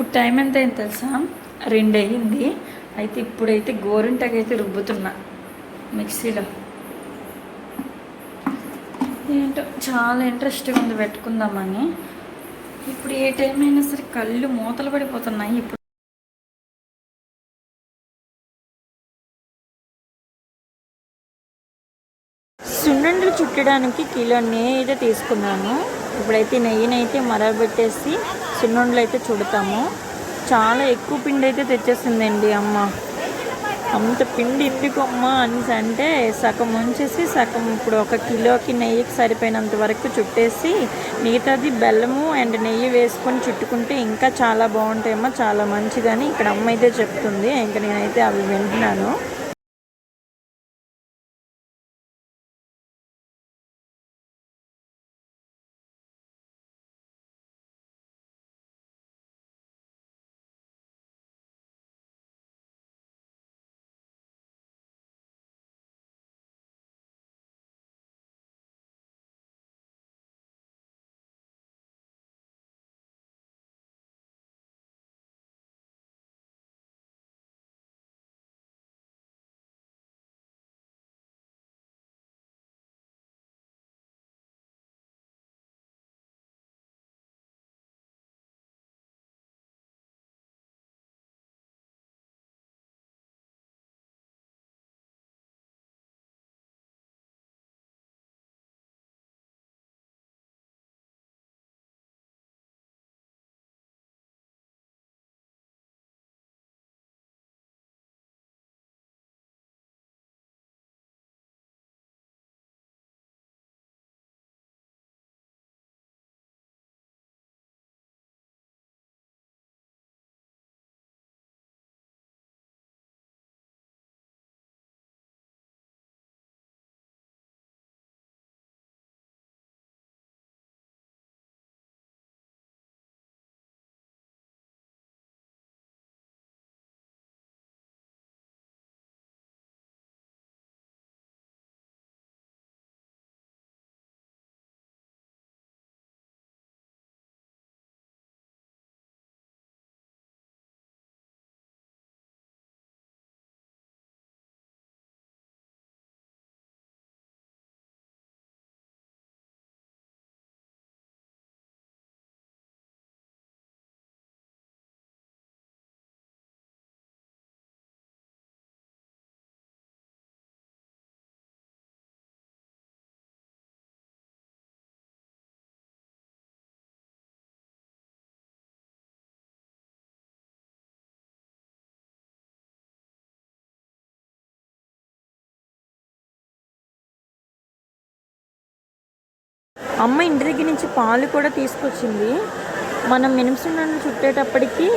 ఇప్పుడు టైం ఎంత అయింది తెలుసా? రెండు అయ్యింది అయితే ఇప్పుడైతే గోరింటకి అయితే రుబ్బుతున్నా మిక్సీలో. ఏంటో చాలా ఇంట్రెస్ట్గా ఉంది పెట్టుకుందామని. ఇప్పుడు ఏ టైం అయినా సరే కళ్ళు మూతలు పడిపోతున్నాయి. ఇప్పుడు సున్నుండలు చుట్టడానికి కిలో నెయ్యి అయితే తీసుకున్నాను. ఇప్పుడైతే నెయ్యిని అయితే సున్నుండలు అయితే చుడతాము. చాలా ఎక్కువ పిండి అయితే తెచ్చేసిందండి అమ్మ. అంత పిండి ఎందుకమ్మ అని అనేసి అంటే సగం ఉంచేసి సగం ఇప్పుడు ఒక కిలోకి నెయ్యికి సరిపోయినంత వరకు చుట్టేసి మిగతాది బెల్లము అండ్ నెయ్యి వేసుకొని చుట్టుకుంటే ఇంకా చాలా బాగుంటాయమ్మా చాలా మంచిదని ఇక్కడ అమ్మ అయితే చెప్తుంది. ఇంకా నేనైతే అవి వింటున్నాను. అమ్మ ఇంటి దగ్గర నుంచి పాలు కూడా తీసుకొచ్చింది. మనం మినిమం చుట్టేటప్పటికి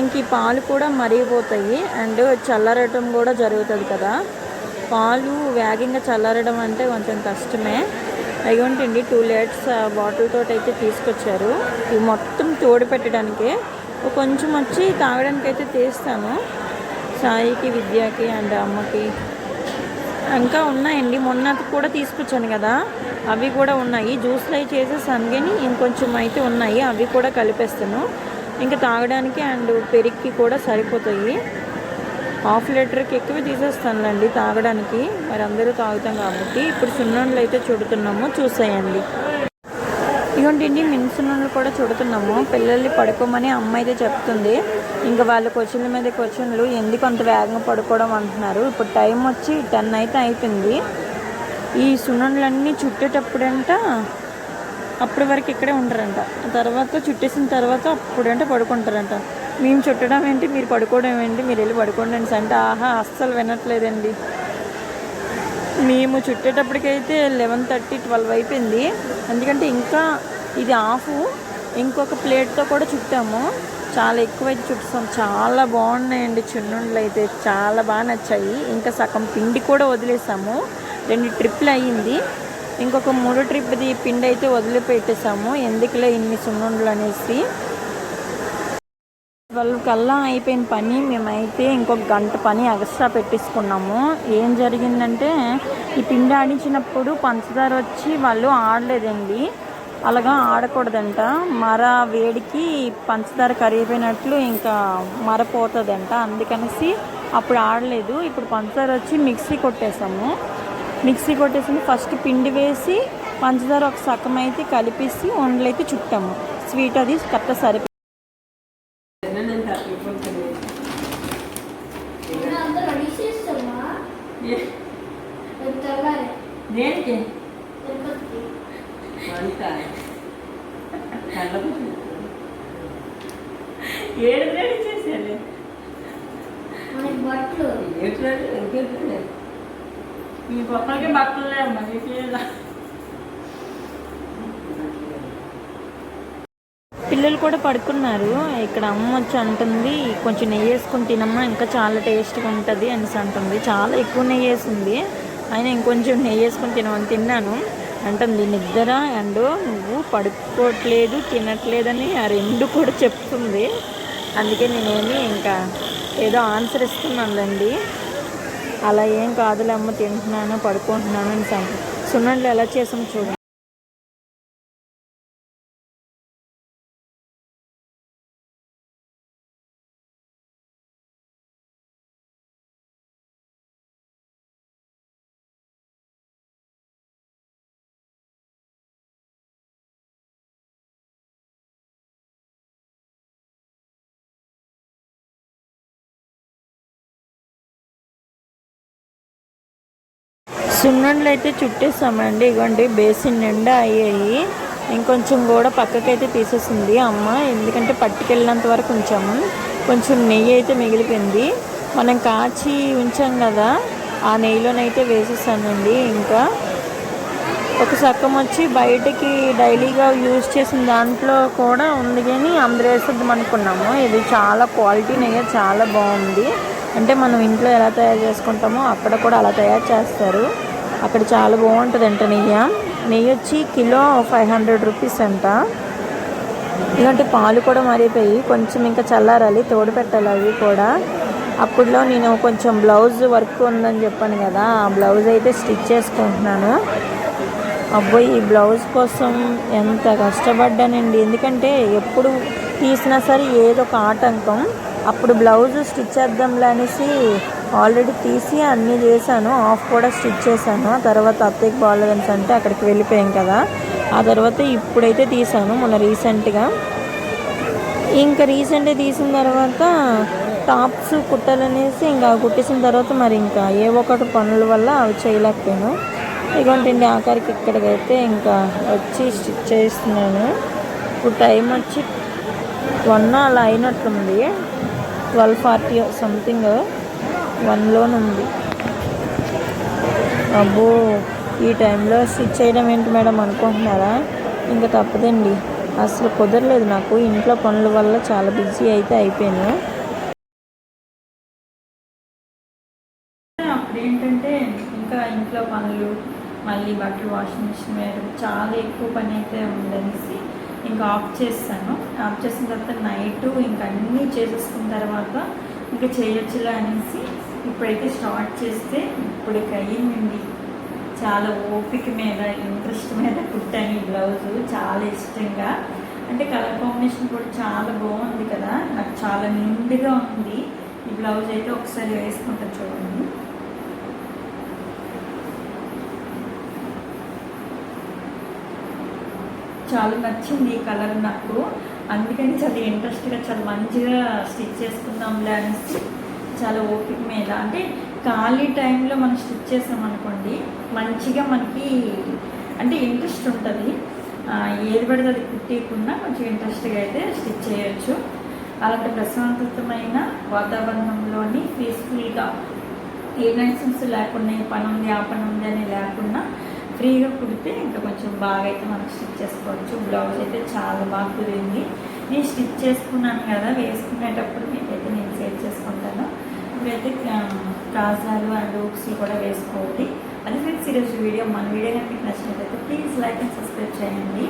ఇంక ఈ పాలు కూడా మరిగిపోతాయి. అండ్ చల్లారటం కూడా జరుగుతుంది కదా. పాలు వేగంగా చల్లారడం అంటే కొంచెం కష్టమే. అయ్యుంటండి టూ లీటర్స్ బాటిల్ తోటి అయితే తీసుకొచ్చారు. ఇవి మొత్తం తోడు పెట్టడానికి కొంచెం వచ్చి తాగడానికి అయితే తీస్తాను. సాయికి విద్యకి అండ్ అమ్మకి. ఇంకా ఉన్నాయండి. మొన్న కూడా తీసుకొచ్చాను కదా. అవి కూడా ఉన్నాయి. జ్యూస్లు అవి చేసేసాను కానీ ఇంకొంచెం అయితే ఉన్నాయి. అవి కూడా కలిపేస్తాను. ఇంకా తాగడానికి అండ్ పెరిగి కూడా సరిపోతాయి. హాఫ్ లీటర్కి ఎక్కువ తీసేస్తానులేండి తాగడానికి. మరి అందరూ తాగుతాం కాబట్టి ఇప్పుడు సున్నుండలు అయితే చుడుతున్నాము. చూసేయండి. ఇదిగోండి మిన్సున్నులు కూడా చుడుతున్నాము. పిల్లల్ని పడుకోమని అమ్మ అయితే చెప్తుంది. ఇంకా వాళ్ళ క్వశ్చన్ల మీద క్వశ్చన్లు ఎందుకు అంత వేగంగా పడుకోవడం అంటున్నారు. ఇప్పుడు టైం వచ్చి టెన్ అయితే అయిపోయింది. ఈ సున్నుండలన్నీ చుట్టేటప్పుడంట అప్పటి వరకు ఇక్కడే ఉంటారంట తర్వాత చుట్టేసిన తర్వాత అప్పుడంటే పడుకుంటారంట. మేము చుట్టడం ఏంటి మీరు పడుకోవడం ఏంటి మీరు వెళ్ళి పడుకోండి అంటే ఆహా అస్సలు వినట్లేదండి. మేము చుట్టేటప్పటికైతే లెవెన్ థర్టీ ట్వెల్వ్ అయిపోయింది. ఎందుకంటే ఇంకా ఇది ఆఫ్. ఇంకొక ప్లేట్తో కూడా చుట్టాము. చాలా ఎక్కువైతే చుట్టాం చాలా బాగున్నాయండి చున్నుండలు అయితే చాలా బాగా నచ్చాయి. ఇంకా సగం పిండి కూడా వదిలేసాము. రెండు ట్రిప్లు అయ్యింది. ఇంకొక మూడో ట్రిప్ది పిండి అయితే వదిలిపెట్టేసాము ఎందుకులే ఇన్ని సున్నుండలు అనేసి. ట్వెల్వ్ కల్లా అయిపోయిన పని మేమైతే ఇంకొక గంట పని ఎక్స్ట్రా పెట్టేసుకున్నాము. ఏం జరిగిందంటే ఈ పిండి ఆడించినప్పుడు పంచదార వచ్చి వాళ్ళు ఆడలేదండి. అలాగా ఆడకూడదంట. మర వేడికి పంచదార కరిగిపోయినట్లు ఇంకా మర పోతుందంట. అందుకనేసి అప్పుడు ఆడలేదు. ఇప్పుడు పంచదార వచ్చి మిక్సీ కొట్టేసాము మిక్సీ కొట్టేసి ఫస్ట్ పిండి వేసి పంచదార ఒక సగం అయితే కలిపేసి వండలైతే చుట్టాము. స్వీట్ అది కరెక్ట్ సరిపో ఏడు చేసేయాలి బట్టలు. మీ ఒక్కరికి భక్తులే లేవమ్మా పిల్లలు కూడా పడుకున్నారు. ఇక్కడ అమ్మ వచ్చి అంటుంది కొంచెం నెయ్యి వేసుకుని తినమ్మా ఇంకా చాలా టేస్ట్గా ఉంటుంది అనేసి అంటుంది. చాలా ఎక్కువ నెయ్యి వేసింది అయినా ఇంకొంచెం నెయ్యి వేసుకొని తినమని తిన్నాను అంటుంది. నిద్ర అండ్ నువ్వు పడుకోవట్లేదు తినట్లేదని ఆ రెండు కూడా చెప్తుంది. అందుకే నేనేమి ఇంకా ఏదో ఆన్సర్ ఇస్తున్నానులేండి. అలా ఏం కాదులే అమ్మ తింటున్నాను పడుకుంటున్నాను అని సున్నండ్లు ఎలా చేసాము చూడండి సున్నుండలు అయితే చుట్టేసామండి. ఇగోండి బేసిన్ నిండా అయ్యాయి. ఇంకొంచెం కూడా పక్కకైతే తీసేసింది అమ్మ. ఎందుకంటే పట్టుకెళ్ళినంత వరకు ఉంచాము. కొంచెం నెయ్యి అయితే మిగిలిపోయింది. మనం కాచి ఉంచాం కదా ఆ నెయ్యిలోనైతే వేసేసానండి ఇంకా. ఒక సక్కం వచ్చి బయటకి డైలీగా యూజ్ చేసిన దాంట్లో కూడా ఉంది కానీ అందరూ వేసేద్దాం అనుకున్నాము. ఇది చాలా క్వాలిటీ నెయ్యి చాలా బాగుంది. అంటే మనం ఇంట్లో ఎలా తయారు చేసుకుంటామో అక్కడ కూడా అలా తయారు చేస్తారు. అక్కడ చాలా బాగుంటుంది అంట నెయ్యి. నెయ్యి వచ్చి కిలో ఫైవ్ హండ్రెడ్ రూపీస్ అంట. ఇలాంటి పాలు కూడా మారిపోయి కొంచెం ఇంకా చల్లారాలి తోడు పెట్టాలి అవి కూడా. అప్పుడులో నేను కొంచెం బ్లౌజ్ వర్క్ ఉందని చెప్పాను కదా ఆ బ్లౌజ్ అయితే స్టిచ్ చేసుకుంటున్నాను. అబ్బో ఈ బ్లౌజ్ కోసం ఎంత కష్టపడ్డానండి. ఎందుకంటే ఎప్పుడు తీసినా సరే ఏదో ఒక ఆటంకం. అప్పుడు బ్లౌజ్ స్టిచ్ చేద్దాంలే అనేసి ఆల్రెడీ తీసి అన్నీ చేశాను. ఆఫ్ కూడా స్టిచ్ చేశాను. ఆ తర్వాత అత్తయ్యకి బాగాలేదని అంటే అక్కడికి వెళ్ళిపోయాం కదా. ఆ తర్వాత ఇప్పుడైతే తీసాను మొన్న రీసెంట్గా. ఇంకా రీసెంట్గా తీసిన తర్వాత టాప్స్ కుట్టాలనేసి ఇంకా కుట్టేసిన తర్వాత మరి ఇంకా ఏ ఒకటి పనుల వల్ల అవి చేయలేకపోయాను. ఇదిగోంటండి ఆఖరికి ఇక్కడికైతే ఇంకా వచ్చి స్టిచ్ చేస్తున్నాను. ఇప్పుడు టైం వచ్చి వన్ అలా అయినట్టుంది ట్వెల్వ్ ఫార్టీ సంథింగ్. వన్లోనుంది. అబ్బో ఈ టైంలో స్టిచ్ చేయడం ఏంటి మేడం అనుకుంటున్నారా? ఇంకా తప్పదండి. అసలు కుదరలేదు నాకు. ఇంట్లో పనుల వల్ల చాలా బిజీ అయితే అయిపోయాను. అప్పుడు ఏంటంటే ఇంకా ఇంట్లో పనులు మళ్ళీ బట్టలు వాషింగ్ మిషన్ వేయడం చాలా ఎక్కువ పని అయితే ఉందనేసి ఇంకా ఆఫ్ చేస్తాను. ఆఫ్ చేసిన తర్వాత నైట్ ఇంకా అన్నీ చేసేసుకున్న తర్వాత ఇంకా చేయొచ్చులా అనేసి ఇప్పుడైతే స్టార్ట్ చేస్తే ఇప్పుడు అయ్యిందండి చాలా ఓపిక మీద ఇంట్రెస్ట్ మీద కుట్టాను ఈ బ్లౌజ్. చాలా ఇష్టంగా. అంటే కలర్ కాంబినేషన్ కూడా చాలా బాగుంది కదా. నాకు చాలా నిండుగా ఉంది. ఈ బ్లౌజ్ అయితే ఒకసారి వేసుకుంటా చూడండి. చాలా నచ్చింది ఈ కలర్ నాకు. అందుకని చాలా ఇంట్రెస్ట్గా చాలా మంచిగా స్టిచ్ చేసుకుందాంలే అనేసి చాలా ఓపిక మీద. అంటే ఖాళీ టైంలో మనం స్టిచ్ చేసాం అనుకోండి మంచిగా మనకి అంటే ఇంట్రెస్ట్ ఉంటుంది. ఏది పడితే అది కుట్టేయకుండా కొంచెం ఇంట్రెస్ట్గా అయితే స్టిచ్ చేయొచ్చు. అలాంటి ప్రశాంతతమైన వాతావరణంలోని పీస్ఫుల్గా ఏ నైసెన్స్ లేకుండా ఈ పని ఉంది ఆ పని ఉంది అని లేకుండా ఫ్రీగా కుడితే ఇంకా కొంచెం బాగా అయితే మనం స్టిచ్ చేసుకోవచ్చు. బ్లౌజ్ అయితే చాలా బాగా కుదిరింది. నేను స్టిచ్ చేసుకున్నాను కదా వేసుకునేటప్పుడు మీకైతే నేను షేర్ చేసుకుంటాను. ఇప్పుడైతే కాజాలు అండ్ ఊక్స్లు కూడా వేసుకోవాలి. అది ఫ్రెండ్స్ ఈరోజు వీడియో మన వీడియో కనుక మీకు నచ్చినట్లయితే ప్లీజ్ లైక్ అండ్ సబ్స్క్రైబ్ చేయండి.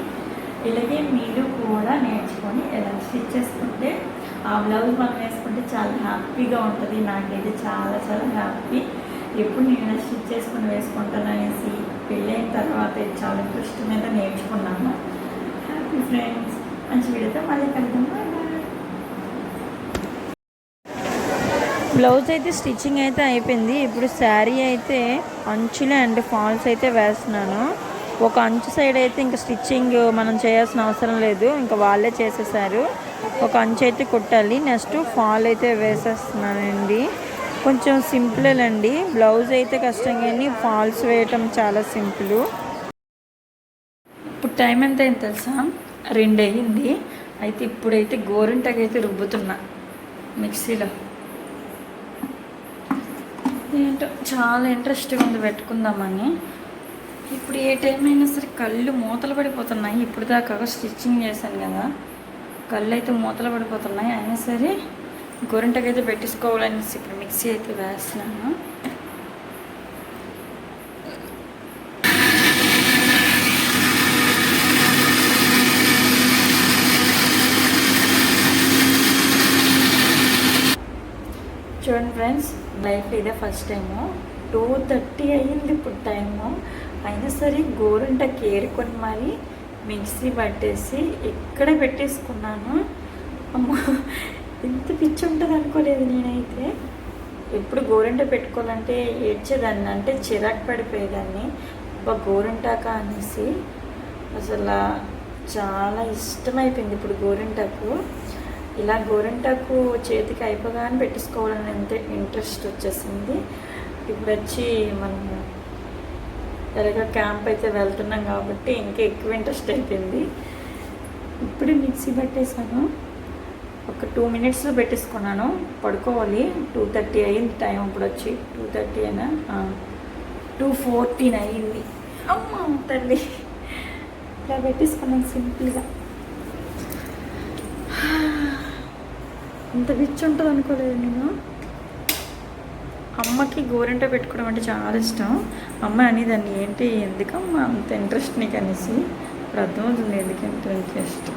ఇలాగే మీరు కూడా నేర్చుకొని ఎలా స్టిచ్ చేసుకుంటే ఆ బ్లౌజ్ మనం వేసుకుంటే చాలా హ్యాపీగా ఉంటుంది. నాకైతే చాలా చాలా హ్యాపీ. ఎప్పుడు నేను స్టిచ్ చేసుకుని వేసుకుంటాను అనేసి పెళ్ళైన తర్వాత చాలా ఇంట్రెస్ట్ మీద నేర్చుకున్నాను ఫ్రెండ్స్ మంచి వీడియోతో మళ్ళీ కలుద్దాం. బ్లౌజ్ అయితే స్టిచ్చింగ్ అయితే అయిపోయింది. ఇప్పుడు శారీ అయితే అంచులు అండ్ ఫాల్స్ అయితే వేస్తున్నాను. ఒక అంచు సైడ్ అయితే ఇంకా స్టిచ్చింగ్ మనం చేయాల్సిన అవసరం లేదు. ఇంకా వాళ్ళే చేసేసారు. ఒక అంచు అయితే కుట్టాలి. నెక్స్ట్ ఫాల్ అయితే వేసేస్తున్నానండి. కొంచెం సింపుల్ అండి. బ్లౌజ్ అయితే కష్టం కానీ ఫాల్స్ వేయటం చాలా సింపుల్. ఇప్పుడు టైం ఎంత అయింది తెలుసా? రెండు అయ్యింది అయితే ఇప్పుడైతే గోరింటకి అయితే రుబ్బుతున్నా మిక్సీలో. ఏంటో చాలా ఇంట్రెస్టింగ్ ఉంది పెట్టుకుందామని. ఇప్పుడు ఏ టైం అయినా సరే కళ్ళు మూతలు పడిపోతున్నాయి. ఇప్పుడు దాకా స్టిచ్చింగ్ చేశాను కదా. కళ్ళు అయితే మూతలు పడిపోతున్నాయి. అయినా సరే గోరింటకైతే పెట్టేసుకోవాలనేసి ఇప్పుడు మిక్సీ అయితే వేస్తున్నాను. చూడండి ఫ్రెండ్స్ లైఫ్ ఇదే ఫస్ట్ టైము. టూ థర్టీ అయ్యింది ఇప్పుడు టైము. అయినా సరే గోరింట కేరుకొని మరి మిక్సీ పట్టేసి ఇక్కడే పెట్టేసుకున్నాను. ఇంత పిచ్చి ఉంటుంది అనుకోలేదు నేనైతే. ఎప్పుడు గోరింట పెట్టుకోవాలంటే ఏడ్చేదాన్ని అంటే చిరాకు పడిపోయేదాన్ని. ఒక గోరింటాక అనేసి. అసలు చాలా ఇష్టమైపోయింది ఇప్పుడు గోరింటాకు. ఇలా గోరింటాకు చేతికి అయిపోగానే పెట్టేసుకోవాలని ఎంత ఇంట్రెస్ట్ వచ్చేసింది. ఇప్పుడు వచ్చి మనం ఎలాగ క్యాంప్ అయితే వెళ్తున్నాం కాబట్టి ఇంకా ఎక్కువ ఇంట్రెస్ట్ అయిపోయింది. ఇప్పుడు మిక్సీ పట్టేశాను. ఒక టూ మినిట్స్లో పెట్టేసుకున్నాను. పడుకోవాలి. టూ థర్టీ అయింది టైం ఇప్పుడు వచ్చి టూ థర్టీ అయినా టూ ఫోర్టీన్ అయ్యింది అమ్మ తల్లి. ఇలా పెట్టేసుకున్నాను సింపుల్గా. ఇంత రిచ్ ఉంటుంది అనుకోలేదు నేను. అమ్మకి గోరంట పెట్టుకోవడం అంటే చాలా ఇష్టం. అమ్మ అనేదాన్ని. ఏంటి? ఎందుకమ్మా అంత ఇంట్రెస్ట్ నీకు అనేసి ఇప్పుడు అర్థమవుతుంది ఎందుకు ఇంట్రెస్ట్?